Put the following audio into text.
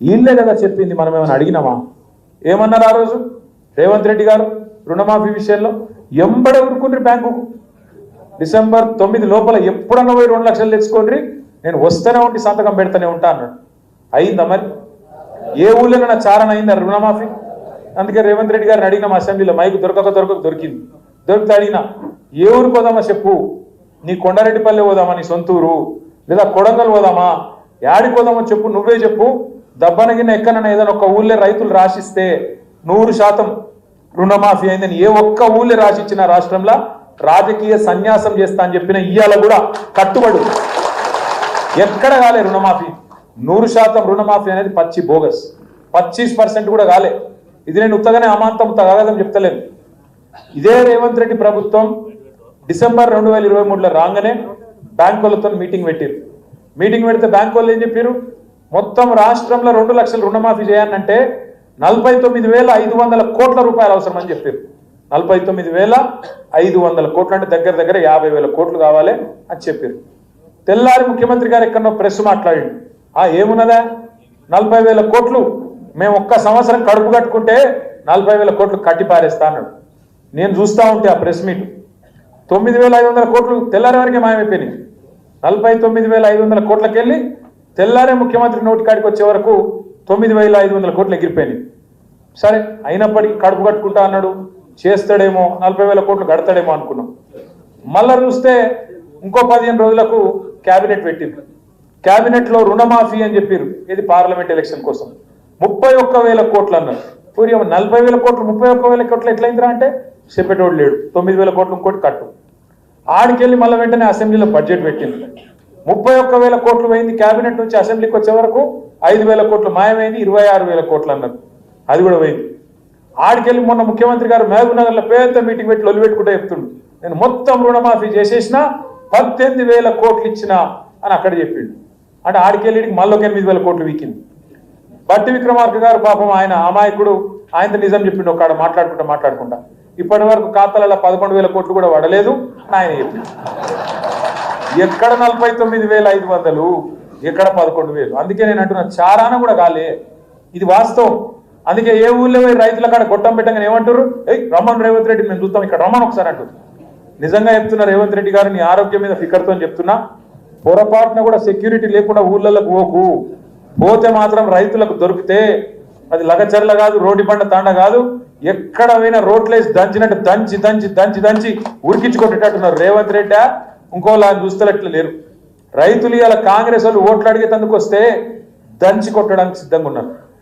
వీళ్ళే కదా చెప్పింది మనం ఏమైనా అడిగినామా? ఏమన్నారు ఆ రోజు? రేవంత్ రెడ్డి గారు రుణమాఫీ విషయంలో? ఎంబడే ఊరుకుండ్రి బ్యాంకుకు డిసెంబర్ తొమ్మిది లోపల ఎప్పుడన్నా పోయి రెండు లక్షలు తెచ్చుకోండి నేను వస్తూనే ఉండి సంతకం పెడతానే ఉంటా అన్నాడు. అయిందా మరి? ఏ ఊళ్ళోనైనా చారణ అయిందా రుణమాఫీ? అందుకే రేవంత్ రెడ్డి గారిని అడిగిన అసెంబ్లీలో. మైకు దొరకక దొరకక దొరికింది. దొరికితే అడిగిన ఏ ఊరికి పోదామా చెప్పు? నీ కొండారెడ్డిపల్లి పోదామా? నీ సొంతూరు? లేదా కొడంగల్ పోదామా? యాడికి పోదామో చెప్పు నువ్వే చెప్పు. దబ్బనగిన ఎక్కడన్నా ఏదైనా ఒక ఊళ్ళో రైతులు రాసిస్తే నూరు శాతం రుణమాఫీ అయిందని ఏ ఒక్క ఊళ్ళో రాసిచ్చిన రాష్ట్రంలో రాజకీయ సన్యాసం చేస్తా అని చెప్పిన ఇయ్యాల కూడా కట్టుబడు. ఎక్కడ కాలే రుణమాఫీ. నూరు శాతం రుణమాఫీ అనేది పచ్చి బోగస్. పచ్చీస్ పర్సెంట్ కూడా కాలే. ఇది నేను ఉత్తగానే అమాంతం తగదని చెప్తలేను. ఇదే రేవంత్ రెడ్డి ప్రభుత్వం డిసెంబర్ రెండు వేల ఇరవై మూడులో రాగానే బ్యాంకులతో మీటింగ్ పెట్టారు. మీటింగ్ పెడితే బ్యాంకు వాళ్ళు ఏం చెప్పారు? మొత్తం రాష్ట్రంలో రెండు లక్షల రుణమాఫీ చేయాలంటే నలభై తొమ్మిది వేల ఐదు వందల కోట్ల రూపాయలు అవసరం అని చెప్పారు. నలభై తొమ్మిది వేల ఐదు వందల కోట్లు అంటే దగ్గర దగ్గర యాభై వేల కోట్లు కావాలి అని చెప్పారు. తెల్లారి ముఖ్యమంత్రి గారు ఎక్కడో ప్రెస్ మాట్లాడిండు. ఆ ఏమున్నదా? నలభై వేల కోట్లు మేము ఒక్క సంవత్సరం కడుపు కట్టుకుంటే నలభై వేల కోట్లు కట్టిపారేస్తా అన్నాడు. నేను చూస్తా ఉంటే ఆ ప్రెస్ మీట్. తొమ్మిది వేల ఐదు వందల కోట్లు తెల్లారి వరకే మాయమైపోయినాయి. నలభై తొమ్మిది వేల ఐదు వందల కోట్లకి వెళ్ళి తెల్లారే ముఖ్యమంత్రి నోటి కాడికి వచ్చే వరకు తొమ్మిది వేల ఐదు వందల కోట్లు ఎగిరిపోయినాయి. సరే అయినప్పటికీ కడుపు కట్టుకుంటా అన్నాడు చేస్తాడేమో నలభై వేల కోట్లు కడతాడేమో అనుకున్నాం. మళ్ళా చూస్తే ఇంకో పదిహేను రోజులకు క్యాబినెట్ పెట్టింది. క్యాబినెట్లో రుణమాఫీ అని చెప్పారు ఇది పార్లమెంట్ ఎలక్షన్ కోసం. ముప్పై ఒక్క వేల కోట్లు అన్నారు. పూర్వం నలభై వేల కోట్లు ముప్పై ఒక్క వేల కోట్లు ఎట్లయిందిరా అంటే చెప్పేటోడు లేడు. తొమ్మిది వేల కోట్లు ఇంకోటి కట్టు. ఆడికెళ్ళి మళ్ళీ వెంటనే అసెంబ్లీలో బడ్జెట్ పెట్టింది. ముప్పై ఒక్క వేల కోట్లు పోయింది క్యాబినెట్ నుంచి అసెంబ్లీకి వచ్చే వరకు ఐదు వేల కోట్లు మాయమైంది ఇరవై ఆరు వేల కోట్లు అన్నారు అది కూడా పోయింది. ఆడికెళ్ళి మొన్న ముఖ్యమంత్రి గారు మహబూబ్నగర్లో పెద్ద మీటింగ్ పెట్టి లొల్లి చెప్తుండు. నేను మొత్తం రుణమాఫీ చేసేసిన పద్దెనిమిది వేల కోట్లు ఇచ్చిన అని అక్కడ చెప్పిండు. అంటే ఆడికెళ్ళి మళ్ళీ ఒక ఎనిమిది వేల కోట్లు వీకింది. బట్టి విక్రమార్క గారు పాపం ఆయన అమాయకుడు. ఆయనతో నిజం చెప్పిండు ఒక మాట్లాడుకుంటా మాట్లాడుకుంటా. ఇప్పటి వరకు ఖాతాలలో పదకొండు వేల కోట్లు కూడా పడలేదు అని ఆయన చెప్పిండు. ఎక్కడ నలభై తొమ్మిది వేల ఐదు వందలు ఎక్కడ పదకొండు వేలు. అందుకే నేను అంటున్నా చారాన కూడా కాలే. ఇది వాస్తవం. అందుకే ఏ ఊళ్ళో పోయి రైతుల కాడ గొట్టం పెట్టగానే ఏమంటారు ఏ రమణ్ రేవంత్ రెడ్డి మేము చూస్తాం ఇక్కడ రమణ్ ఒకసారి అంటారు నిజంగా చెప్తున్నా రేవంత్ రెడ్డి గారు నీ ఆరోగ్యం మీద ఫికర్తో చెప్తున్నా పొరపాటున కూడా సెక్యూరిటీ లేకుండా ఊళ్ళలోకి పోకు. పోతే మాత్రం రైతులకు దొరికితే అది లగచర్ల కాదు రోడ్డు బండ తాండ కాదు ఎక్కడ పోయినా రోడ్లేసి దంచినట్టు దంచి దంచి దంచి దంచి ఉరికించుకొట్టేటట్టున్నారు రేవంత్ రెడ్డి. ఇంకోలా చూస్తేట్లు లేరు. రైతులు ఇలా కాంగ్రెస్ వాళ్ళు ఓట్లు అడిగేందుకు వస్తే దంచి కొట్టడానికి సిద్ధంగా ఉన్నారు.